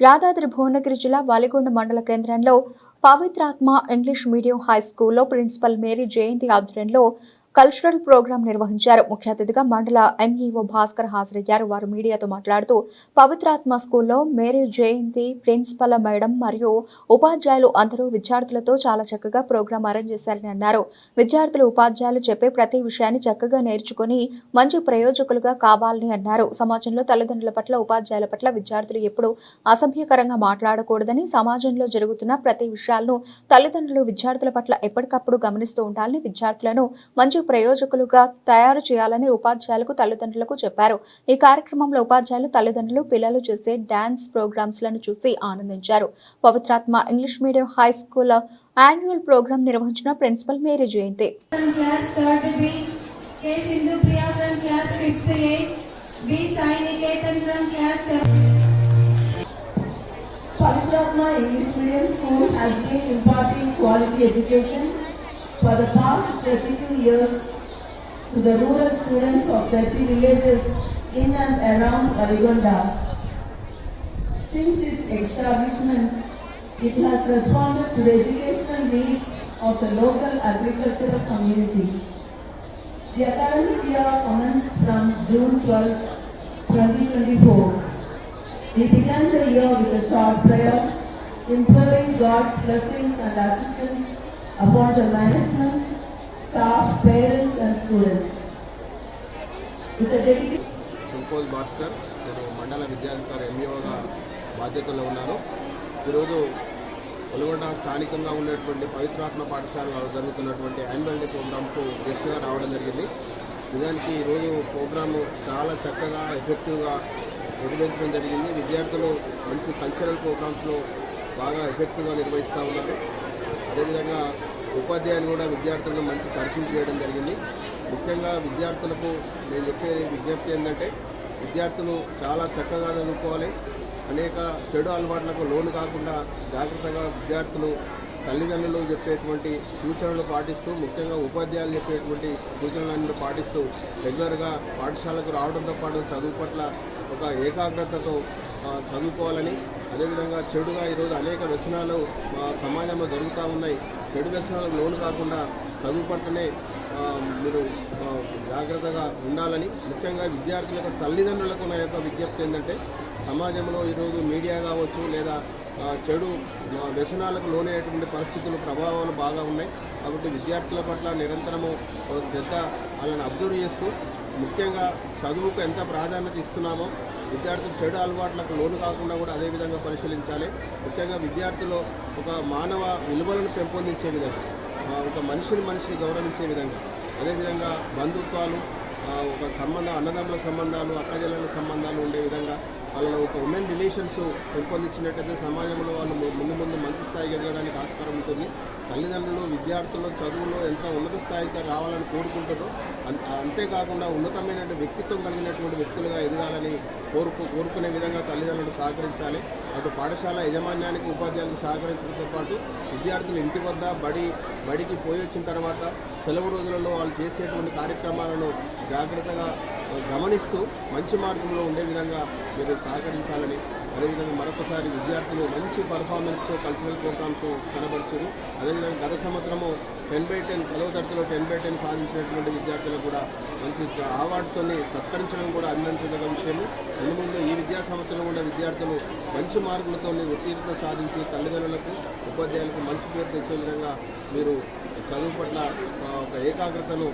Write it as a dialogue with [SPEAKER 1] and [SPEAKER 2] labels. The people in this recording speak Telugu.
[SPEAKER 1] యాదాద్రి భువనగిరి జిల్లా వాలిగొండ మండల కేంద్రంలో పవిత్రాత్మ ఇంగ్లీష్ మీడియం హై స్కూల్లో ప్రిన్సిపల్ మేరీ జయంతి ఆధ్వర్యంలో కల్చరల్ ప్రోగ్రాం నిర్వహించారు. ముఖ్య అతిథిగా మండల ఎంఈఓ భాస్కర్ హాజరయ్యారు. వారు మీడియాతో మాట్లాడుతూ పవిత్రాత్మ స్కూల్లో మేరీ జయంతి ప్రిన్సిపల్ మేడం మరియు ఉపాధ్యాయులు అందరూ విద్యార్థులతో చాలా చక్కగా ప్రోగ్రాం అరేంజ్ చేశారని అన్నారు. విద్యార్థులు ఉపాధ్యాయులు చెప్పే ప్రతి విషయాన్ని చక్కగా నేర్చుకుని మంచి ప్రయోజకులుగా కావాలని అన్నారు. సమాజంలో తల్లిదండ్రుల పట్ల ఉపాధ్యాయుల పట్ల విద్యార్థులు ఎప్పుడూ అసభ్యకరంగా మాట్లాడకూడదని సమాజంలో జరుగుతున్న ప్రతి విషయాలను తల్లిదండ్రులు విద్యార్థుల పట్ల ఎప్పటికప్పుడు గమనిస్తూ ఉండాలని విద్యార్థులను మంచి ప్రయోజకులుగా తయారు చేయాలని ఉపాధ్యాయులకు తల్లిదండ్రులకు చెప్పారు. ఈ కార్యక్రమంలో ఉపాధ్యాయులు తల్లిదండ్రులు పిల్లలు చేసే డాన్స్ ప్రోగ్రామ్స్లను చూసి ఆనందించారు. Pavitratma English medium high school annual programme నిర్వహించిన principal Mary Jayanthi.
[SPEAKER 2] Pavitratma English medium school has been imparting quality education for the past 32 years to the rural students of 30 villages in and around Aligonda. Since its establishment, it has responded to the educational needs of the local agricultural community. The academic year commenced from June 12, 2024. We began the year with a short prayer, imploring God's blessings and assistance about the management, staff, parents, and students. With a
[SPEAKER 3] Bhaskar నేను మండల విద్యాధికారి ఎంఈఓగా బాధ్యతలో ఉన్నాను. ఈరోజు ఒలగొండ స్థానికంగా ఉండేటువంటి పవిత్రాత్మ పాఠశాలలో జరుగుతున్నటువంటి యాన్యువల్ డే ప్రోగ్రామ్కు గెస్ట్గా రావడం జరిగింది. నిజానికి ఈరోజు ప్రోగ్రాము చాలా చక్కగా ఎఫెక్టివ్గా నిర్వహించడం జరిగింది. విద్యార్థులు మంచి కల్చరల్ ప్రోగ్రామ్స్లో బాగా ఎఫెక్టివ్గా నిర్వహిస్తూ ఉన్నారు. అదేవిధంగా ఉపాధ్యాయులు కూడా విద్యార్థులను మంచి తర్ఫీ చేయడం జరిగింది. ముఖ్యంగా విద్యార్థులకు నేను చెప్పే విజ్ఞప్తి ఏంటంటే విద్యార్థులు చాలా చక్కగా చదువుకోవాలి. అనేక చెడు అలవాట్లకు లోను కాకుండా జాగ్రత్తగా విద్యార్థులు తల్లిదండ్రులు చెప్పేటువంటి సూచనలు పాటిస్తూ ముఖ్యంగా ఉపాధ్యాయులు చెప్పేటువంటి సూచనలను పాటిస్తూ రెగ్యులర్గా పాఠశాలకు రావడంతో పాటు చదువు పట్ల ఒక ఏకాగ్రతతో చదువుకోవాలని అదేవిధంగా చెడుగా ఈరోజు అనేక వ్యసనాలు మా సమాజంలో జరుగుతూ ఉన్నాయి. చెడు వ్యసనాలకు లోను కాకుండా చదువు పట్లనే మీరు జాగ్రత్తగా ఉండాలని ముఖ్యంగా విద్యార్థులకు తల్లిదండ్రులకు నా యొక్క విజ్ఞప్తి ఏంటంటే సమాజంలో ఈరోజు మీడియా కావచ్చు లేదా చెడు వ్యసనాలకు లోనయ్యేటువంటి పరిస్థితులు ప్రభావాలు బాగా ఉన్నాయి. కాబట్టి విద్యార్థుల పట్ల నిరంతరము శ్రద్ధ వాళ్ళని అబ్జర్వ్ చేస్తూ ముఖ్యంగా చదువుకు ఎంత ప్రాధాన్యత ఇస్తున్నామో విద్యార్థులు చెడు అలవాట్లకు లోను కాకుండా కూడా అదే విధంగా పరిశీలించాలి. ముఖ్యంగా విద్యార్థులు ఒక మానవ విలువలను పెంపొందించే విధంగా ఒక మనిషిని మనిషిని గౌరవించే విధంగా అదేవిధంగా బంధుత్వాలు ఒక సంబంధ అన్నదమ్ముల సంబంధాలు అక్కజల్లుల సంబంధాలు ఉండే విధంగా వాళ్ళని ఒక ఉమెన్ రిలేషన్స్ పెంపొందించినట్టయితే సమాజంలో వాళ్ళు ముందు ముందు మంచి స్థాయికి ఎదగడానికి ఆస్కారం ఉంటుంది. తల్లిదండ్రులు విద్యార్థులు చదువులో ఎంత ఉన్నత స్థాయికి రావాలని కోరుకుంటారో అంతేకాకుండా ఉన్నతమైన వ్యక్తిత్వం కలిగినటువంటి వ్యక్తులుగా ఎదగాలని కోరుకు కోరుకునే విధంగా తల్లిదండ్రులు సహకరించాలి. అటు పాఠశాల యజమాన్యానికి ఉపాధ్యాయులకు సహకరించడంతో పాటు విద్యార్థులు ఇంటి వద్ద బడి బడికి పోయి వచ్చిన తర్వాత సెలవు రోజులలో వాళ్ళు చేసేటువంటి కార్యక్రమాలను జాగ్రత్తగా గమనిస్తూ మంచి మార్గంలో ఉండే విధంగా మీరు సహకరించాలని అదేవిధంగా మరొకసారి విద్యార్థులు మంచి పర్ఫార్మెన్స్తో కల్చరల్ ప్రోగ్రామ్స్ కనబరిచారు అదేవిధంగా గత సంవత్సరము టెన్ బై టెన్ పదవ తరగతిలో టెన్ బై టెన్ సాధించినటువంటి విద్యార్థులకు కూడా మంచి అవార్డుతో సత్కరించడం కూడా అభినందించదగ్గ విషయము. ముందు ముందు ఈ విద్యా సంవత్సరం ఉన్న విద్యార్థులు మంచి మార్కులతో ఉత్తీర్ణత సాధించి తల్లిదండ్రులకు ఉపాధ్యాయులకు మంచి పేరు తెచ్చే విధంగా మీరు చదువు పట్ల ఒక ఏకాగ్రతను